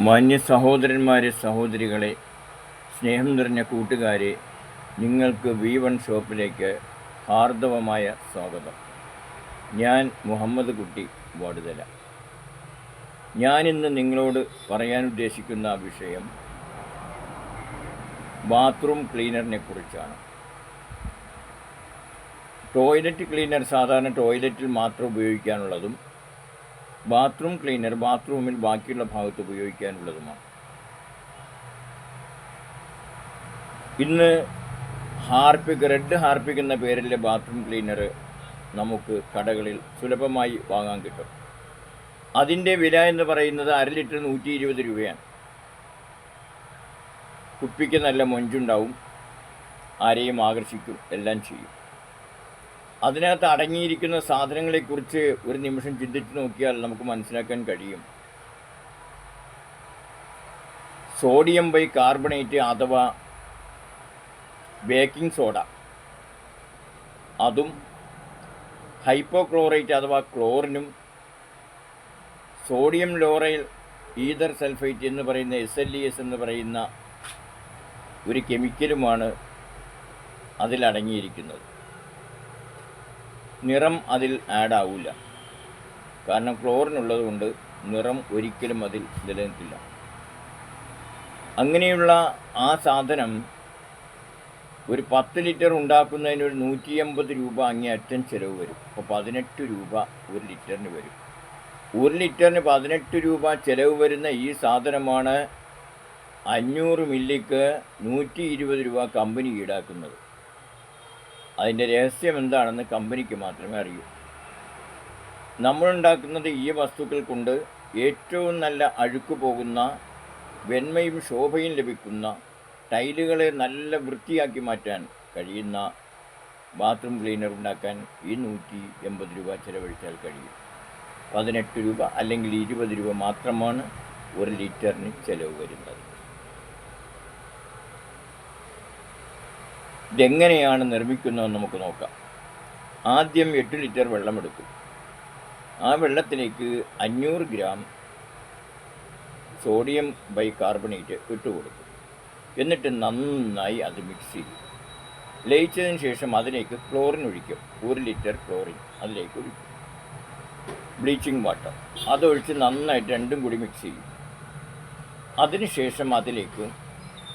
മാന്യ സഹോദരന്മാരെ സഹോദരികളെ സ്നേഹം നിറഞ്ഞ കൂട്ടുകാരെ നിങ്ങൾക്ക് വി വൺ ഷോപ്പിലേക്ക് ഹാർദവമായ സ്വാഗതം. ഞാൻ മുഹമ്മദ് കുട്ടി വാടുതല. ഞാനിന്ന് നിങ്ങളോട് പറയാൻ ഉദ്ദേശിക്കുന്ന വിഷയം ബാത്റൂം ക്ലീനറിനെ കുറിച്ചാണ്. ടോയ്ലറ്റ് ക്ലീനർ സാധാരണ ടോയ്ലറ്റിൽ മാത്രം ഉപയോഗിക്കാനുള്ളതും ബാത്റൂം ക്ലീനർ ബാത്റൂമിൽ ബാക്കിയുള്ള ഭാഗത്ത് ഉപയോഗിക്കാനുള്ളതുമാണ്. ഇന്ന് ഹാർപ്പിക് റെഡ് ഹാർപ്പിക് എന്ന പേരിലെ ബാത്റൂം ക്ലീനർ നമുക്ക് കടകളിൽ സുലഭമായി വാങ്ങാൻ കിട്ടും. അതിന്റെ വില എന്ന് പറയുന്നത് അര ലിറ്റർ നൂറ്റി ഇരുപത് രൂപയാണ്. കുപ്പിക്ക് നല്ല മൊഞ്ചുണ്ടാവും ആരെയും ആകർഷിക്കും എല്ലാം ചെയ്യും. അതിനകത്ത് അടങ്ങിയിരിക്കുന്ന സാധനങ്ങളെക്കുറിച്ച് ഒരു നിമിഷം ചിന്തിച്ചു നോക്കിയാൽ നമുക്ക് മനസ്സിലാക്കാൻ കഴിയും. സോഡിയം ബൈ കാർബണേറ്റ് അഥവാ ബേക്കിംഗ് സോഡ. അതും ഹൈപ്പോക്ലോറൈറ്റ് അഥവാ ക്ലോറിനും സോഡിയം ലോറൈൽ ഈതർ സൾഫൈറ്റ് എന്ന് പറയുന്ന എസ് എൽ ഇ എസ് എന്ന് പറയുന്ന ഒരു കെമിക്കലുമാണ് അതിലടങ്ങിയിരിക്കുന്നത്. നിറം അതിൽ ആഡ് ആവില്ല കാരണം ക്ലോറിൻ ഉള്ളതുകൊണ്ട് നിറം ഒരിക്കലും അതിൽ നിലനിൽക്കില്ല. അങ്ങനെയുള്ള ആ സാധനം ഒരു പത്ത് ലിറ്റർ ഉണ്ടാക്കുന്നതിന് ഒരു നൂറ്റി അമ്പത് രൂപ അങ്ങേയറ്റം ചിലവ് വരും. അപ്പോൾ പതിനെട്ട് രൂപ ഒരു ലിറ്ററിന് വരും. ഒരു ലിറ്ററിന് പതിനെട്ട് രൂപ ചിലവ് വരുന്ന ഈ സാധനമാണ് അഞ്ഞൂറ് മില്ലിക്ക് നൂറ്റി ഇരുപത് രൂപ കമ്പനി ഈടാക്കുന്നത്. അതിന്റെ രഹസ്യം എന്താണെന്ന് കമ്പനിക്ക് മാത്രമേ അറിയൂ. നമ്മളുണ്ടാക്കുന്നത് ഈ വസ്തുക്കൾ കൊണ്ട് ഏറ്റവും നല്ല അഴുക്ക് പോകുന്ന വെണ്മയും ശോഭയും ലഭിക്കുന്ന ടൈലുകളെ നല്ല വൃത്തിയാക്കി മാറ്റാൻ കഴിയുന്ന ബാത്റൂം ക്ലീനർ ഉണ്ടാക്കാൻ ഈ നൂറ്റി എൺപത് രൂപ ചിലവഴിച്ചാൽ കഴിയും. പതിനെട്ട് രൂപ അല്ലെങ്കിൽ ഇരുപത് രൂപ മാത്രമാണ് ഒരു ലിറ്ററിന് ചിലവ് വരുന്നത്. ഇതെങ്ങനെയാണ് നിർമ്മിക്കുന്നതെന്ന് നമുക്ക് നോക്കാം. ആദ്യം എട്ട് ലിറ്റർ വെള്ളമെടുക്കും ആ വെള്ളത്തിലേക്ക് അഞ്ഞൂറ് ഗ്രാം സോഡിയം ബൈകാർബണേറ്റ് ഇട്ട് കൊടുക്കും. എന്നിട്ട് നന്നായി അത് മിക്സ് ചെയ്യും. ലയിച്ചതിന് ശേഷം അതിലേക്ക് ക്ലോറിൻ ഒഴിക്കും. ഒരു ലിറ്റർ ക്ലോറിൻ അതിലേക്ക് ഒഴിക്കും. Bleaching water. അതൊഴിച്ച് നന്നായിട്ട് രണ്ടും കൂടി മിക്സ് ചെയ്യും. അതിനുശേഷം അതിലേക്ക്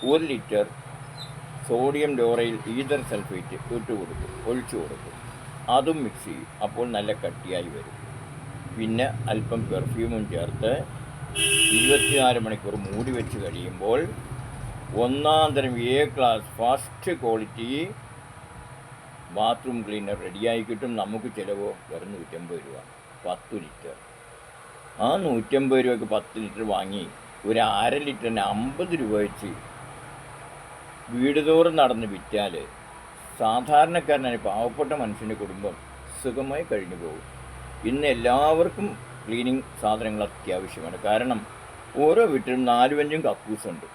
ഒരു litre sodium lauryl ether sulphate ഇട്ട് കൊടുക്കും ഒഴിച്ചു കൊടുക്കും അതും മിക്സ് ചെയ്യും. അപ്പോൾ നല്ല കട്ടിയായി വരും. പിന്നെ അല്പം പെർഫ്യൂമും ചേർത്ത് ഇരുപത്തിനാല് മണിക്കൂർ മൂടി വെച്ച് കഴിയുമ്പോൾ ഒന്നാം തരം A class first quality bathroom cleaner റെഡിയായി കിട്ടും. നമുക്ക് ചിലവ് വെറും നൂറ്റമ്പത് രൂപ. പത്ത് ലിറ്റർ ആ നൂറ്റമ്പത് രൂപയ്ക്ക് പത്ത് ലിറ്റർ വാങ്ങി. ഒരു അര ലിറ്ററിന് അമ്പത് രൂപ വെച്ച് വീട് തോറും നടന്ന് വിറ്റാൽ സാധാരണക്കാരനായ പാവപ്പെട്ട മനുഷ്യന്റെ കുടുംബം സുഖമായി കഴിഞ്ഞു പോകും. ഇന്ന് എല്ലാവർക്കും ക്ലീനിങ് സാധനങ്ങൾ അത്യാവശ്യമാണ്. കാരണം ഓരോ വീട്ടിലും നാലും അഞ്ചും കക്കൂസുണ്ട്.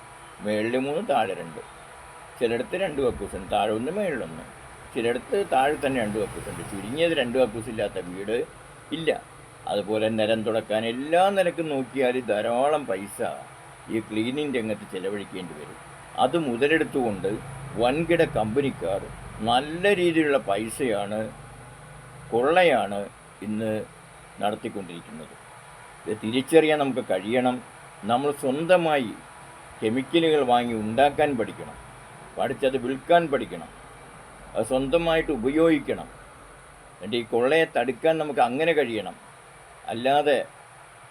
മേളിൽ മൂന്ന് താഴെ രണ്ട്. ചിലയിടത്ത് രണ്ട് കക്കൂസുണ്ട്. താഴെ ഒന്ന് മേളിലൊന്ന് ചിലയിടത്ത് താഴെ തന്നെ രണ്ട് കക്കൂസുണ്ട്. ചുരുങ്ങിയത് രണ്ട് കക്കൂസില്ലാത്ത വീട് ഇല്ല. അതുപോലെ നിരം തുടക്കാൻ എല്ലാ നിലക്കും നോക്കിയാൽ ധാരാളം പൈസ ഈ ക്ലീനിങ് രംഗത്ത് ചിലവഴിക്കേണ്ടി വരും. അത് മുതലെടുത്തുകൊണ്ട് വൻകിട കമ്പനിക്കാർ നല്ല രീതിയിലുള്ള പൈസയാണ് കൊള്ളയാണ് ഇന്ന് നടത്തിക്കൊണ്ടിരിക്കുന്നത്. ഇത് തിരിച്ചറിയാൻ നമുക്ക് കഴിയണം. നമ്മൾ സ്വന്തമായി കെമിക്കലുകൾ വാങ്ങി ഉണ്ടാക്കാൻ പഠിക്കണം. പഠിച്ചത് വിൽക്കാൻ പഠിക്കണം. അത് സ്വന്തമായിട്ട് ഉപയോഗിക്കണം. എന്നിട്ട് ഈ കൊള്ളയെ തടുക്കാൻ നമുക്ക് അങ്ങനെ കഴിയണം. അല്ലാതെ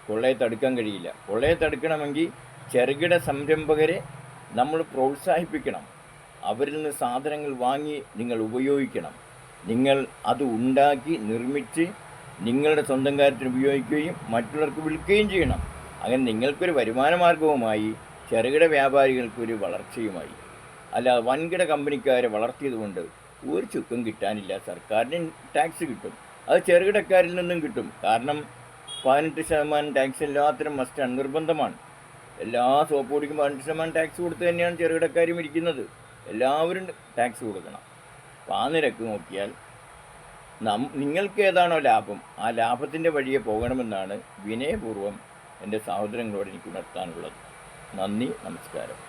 കൊള്ളയെ തടുക്കാൻ കഴിയില്ല. കൊള്ളയെ തടുക്കണമെങ്കിൽ ചെറുകിട സംരംഭകരെ നമ്മൾ പ്രോത്സാഹിപ്പിക്കണം. അവരിൽ നിന്ന് സാധനങ്ങൾ വാങ്ങി നിങ്ങൾ ഉപയോഗിക്കണം. നിങ്ങൾ അത് ഉണ്ടാക്കി നിർമ്മിച്ച് നിങ്ങളുടെ സ്വന്തം കാര്യത്തിന് ഉപയോഗിക്കുകയും മറ്റുള്ളവർക്ക് വിൽക്കുകയും ചെയ്യണം. അങ്ങനെ നിങ്ങൾക്കൊരു വരുമാന മാർഗവുമായി ചെറുകിട വ്യാപാരികൾക്കൊരു വളർച്ചയുമായി അല്ല വൻകിട കമ്പനിക്കാരെ വളർത്തിയതുകൊണ്ട് ഒരു ചുക്കും കിട്ടാനില്ല. സർക്കാരിന് ടാക്സ് കിട്ടും. അത് ചെറുകിടക്കാരിൽ നിന്നും കിട്ടും. കാരണം പതിനെട്ട് ശതമാനം ടാക്സ് എല്ലാത്തിനും മസ്റ്റ് നിർബന്ധമാണ്. എല്ലാ സോപ്പ് കുടിക്കുമ്പോൾ പതിനെട്ട് ശതമാനം ടാക്സ് കൊടുത്ത് തന്നെയാണ് ചെറുകിടക്കാരും ഇരിക്കുന്നത്. എല്ലാവരും ടാക്സ് കൊടുക്കണം. അപ്പോൾ ആ നിരക്ക് നോക്കിയാൽ നം നിങ്ങൾക്ക് ഏതാണോ ലാഭം ആ ലാഭത്തിന്റെ വഴിയെ പോകണമെന്നാണ് വിനയപൂർവം എന്റെ സഹോദരങ്ങളോട് എനിക്ക് ഉണർത്താനുള്ളത്. നന്ദി നമസ്കാരം.